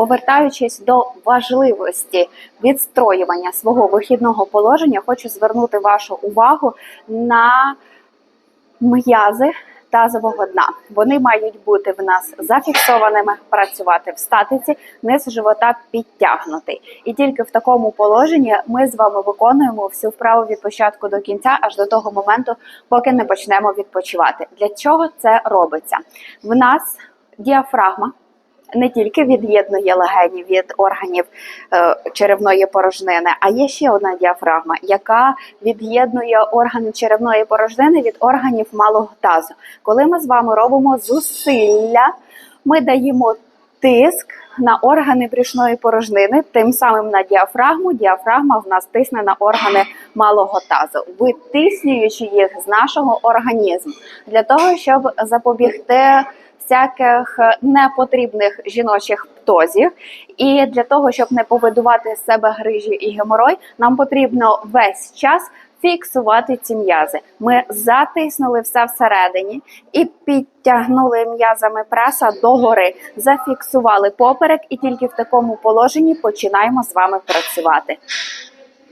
Повертаючись до важливості відстроювання свого вихідного положення, хочу звернути вашу увагу на м'язи тазового дна. Вони мають бути в нас зафіксованими, працювати в статиці, низ живота підтягнутий. І тільки в такому положенні ми з вами виконуємо всю вправу від початку до кінця, аж до того моменту, поки не почнемо відпочивати. Для чого це робиться? В нас діафрагма не тільки від'єднує легені від органів е, черевної порожнини, а є ще одна діафрагма, яка від'єднує органи черевної порожнини від органів малого тазу. Коли ми з вами робимо зусилля, ми даємо тиск на органи брюшної порожнини, тим самим на діафрагму. Діафрагма в нас тисне на органи малого тазу, витиснюючи їх з нашого організму для того, щоб запобігти всяких непотрібних жіночих птозів. І для того, щоб не повидувати себе грижі і геморой, нам потрібно весь час фіксувати ці м'язи. Ми затиснули все всередині і підтягнули м'язами преса догори, зафіксували поперек, і тільки в такому положенні починаємо з вами працювати.